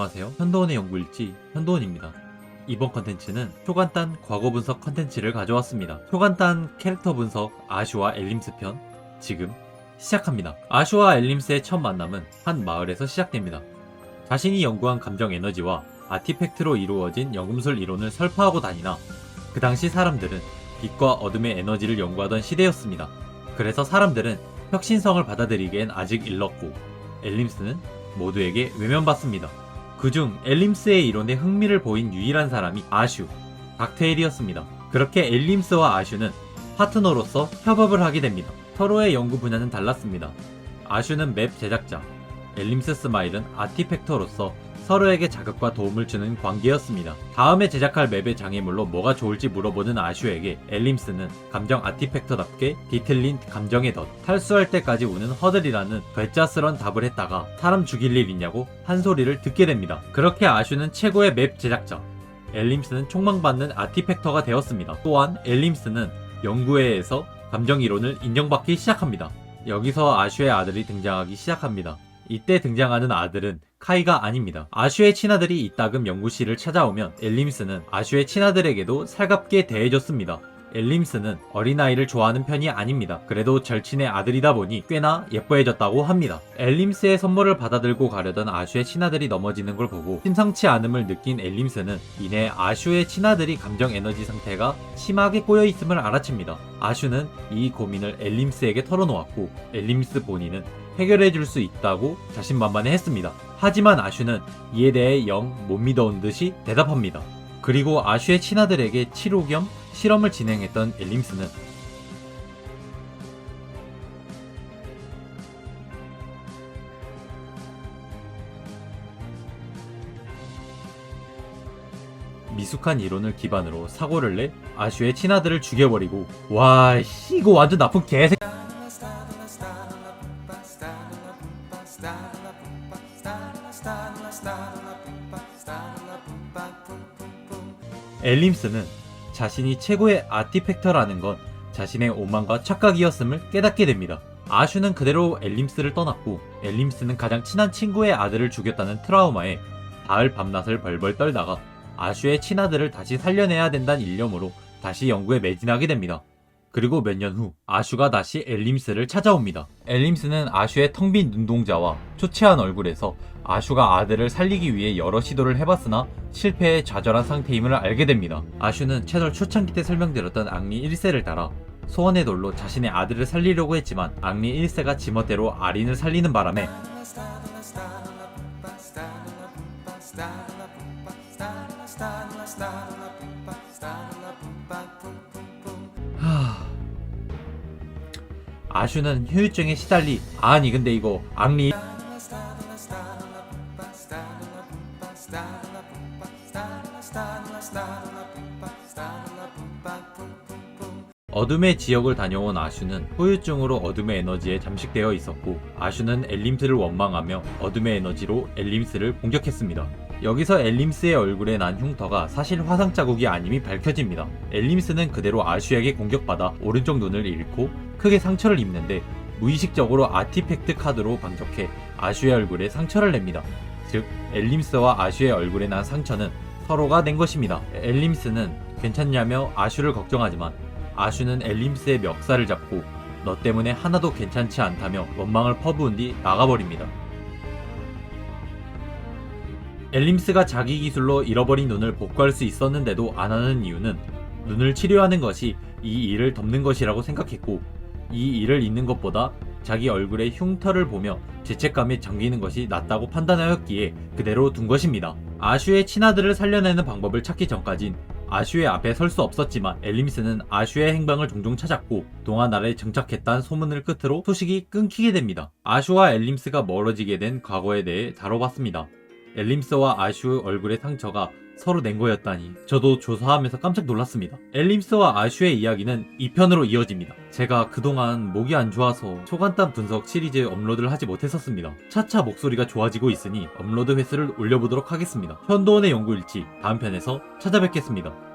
안녕하세요. 현도원의 연구일지 현도원입니다. 이번 컨텐츠는 초간단 과거 분석 컨텐츠를 가져왔습니다. 초간단 캐릭터 분석 아슈와 엘림스 편 지금 시작합니다. 아슈와 엘림스의 첫 만남은 한 마을에서 시작됩니다. 자신이 연구한 감정 에너지와 아티팩트로 이루어진 연금술 이론을 설파하고 다니나 그 당시 사람들은 빛과 어둠의 에너지를 연구하던 시대였습니다. 그래서 사람들은 혁신성을 받아들이기엔 아직 일렀고 엘림스는 모두에게 외면받습니다. 그중 엘림스의 이론에 흥미를 보인 유일한 사람이 아슈, 닥테일이었습니다. 그렇게 엘림스와 아슈는 파트너로서 협업을 하게 됩니다. 서로의 연구 분야는 달랐습니다. 아슈는 맵 제작자, 엘림스 스마일은 아티팩터로서 서로에게 자극과 도움을 주는 관계였습니다. 다음에 제작할 맵의 장애물로 뭐가 좋을지 물어보는 아슈에게 엘림스는 감정 아티팩터답게 뒤틀린 감정의 덫, 탈수할 때까지 우는 허들이라는 괴짜스런 답을 했다가 사람 죽일 일 있냐고 한 소리를 듣게 됩니다. 그렇게 아슈는 최고의 맵 제작자, 엘림스는 촉망받는 아티팩터가 되었습니다. 또한 엘림스는 연구회에서 감정 이론을 인정받기 시작합니다. 여기서 아슈의 아들이 등장하기 시작합니다. 이때 등장하는 아들은 카이가 아닙니다. 아슈의 친아들이 이따금 연구실을 찾아오면 엘림스는 아슈의 친아들에게도 살갑게 대해줬습니다. 엘림스는 어린아이를 좋아하는 편이 아닙니다. 그래도 절친의 아들이다 보니 꽤나 예뻐해졌다고 합니다. 엘림스의 선물을 받아들고 가려던 아슈의 친아들이 넘어지는 걸 보고 심상치 않음을 느낀 엘림스는 이내 아슈의 친아들이 감정 에너지 상태가 심하게 꼬여 있음을 알아챕니다. 아슈는 이 고민을 엘림스에게 털어놓았고 엘림스 본인은 해결해 줄 수 있다고 자신만만해 했습니다. 하지만 아슈는 이에 대해 영 못 믿어온 듯이 대답합니다. 그리고 아슈의 친아들에게 치료 겸 실험을 진행했던 엘림스는 미숙한 이론을 기반으로 사고를 내 아슈의 친아들을 죽여버리고 와 씨, 이거 완전 나쁜 개새 엘림스는 자신이 최고의 아티팩터라는 건 자신의 오만과 착각이었음을 깨닫게 됩니다. 아슈는 그대로 엘림스를 떠났고 엘림스는 가장 친한 친구의 아들을 죽였다는 트라우마에 가을 밤낮을 벌벌 떨다가 아슈의 친아들을 다시 살려내야 된다는 일념으로 다시 연구에 매진하게 됩니다. 그리고 몇 년 후 아슈가 다시 엘림스를 찾아옵니다. 엘림스는 아슈의 텅 빈 눈동자와 초췌한 얼굴에서 아슈가 아들을 살리기 위해 여러 시도를 해봤으나 실패에 좌절한 상태임을 알게 됩니다. 아슈는 채널 초창기 때 설명드렸던 앙리 1세를 따라 소원의 돌로 자신의 아들을 살리려고 했지만 앙리 1세가 지멋대로 아린을 살리는 바람에 아슈는 후유증에 시달리 아니 근데 이거 앙리 어둠의 지역을 다녀온 아슈는 후유증으로 어둠의 에너지에 잠식되어 있었고 아슈는 엘림스를 원망하며 어둠의 에너지로 엘림스를 공격했습니다. 여기서 엘림스의 얼굴에 난 흉터가 사실 화상 자국이 아님이 밝혀집니다. 엘림스는 그대로 아슈에게 공격받아 오른쪽 눈을 잃고 크게 상처를 입는데 무의식적으로 아티팩트 카드로 반격해 아슈의 얼굴에 상처를 냅니다. 즉 엘림스와 아슈의 얼굴에 난 상처는 서로가 낸 것입니다. 엘림스는 괜찮냐며 아슈를 걱정하지만 아슈는 엘림스의 멱살을 잡고 너 때문에 하나도 괜찮지 않다며 원망을 퍼부은 뒤 나가버립니다. 엘림스가 자기 기술로 잃어버린 눈을 복구할 수 있었는데도 안 하는 이유는 눈을 치료하는 것이 이 일을 덮는 것이라고 생각했고 이 일을 잊는 것보다 자기 얼굴에 흉터를 보며 죄책감에 잠기는 것이 낫다고 판단하였기에 그대로 둔 것입니다. 아슈의 친아들을 살려내는 방법을 찾기 전까진 아슈의 앞에 설 수 없었지만 엘림스는 아슈의 행방을 종종 찾았고 아래 정착했다는 소문을 끝으로 소식이 끊기게 됩니다. 아슈와 엘림스가 멀어지게 된 과거에 대해 다뤄봤습니다. 엘림스와 아슈 얼굴의 상처가 서로 낸 거였다니 저도 조사하면서 깜짝 놀랐습니다. 엘림스와 아슈의 이야기는 2편으로 이어집니다. 제가 그동안 목이 안 좋아서 초간단 분석 시리즈 업로드를 하지 못했었습니다. 차차 목소리가 좋아지고 있으니 업로드 횟수를 올려보도록 하겠습니다. 현도원의 연구일지 다음 편에서 찾아뵙겠습니다.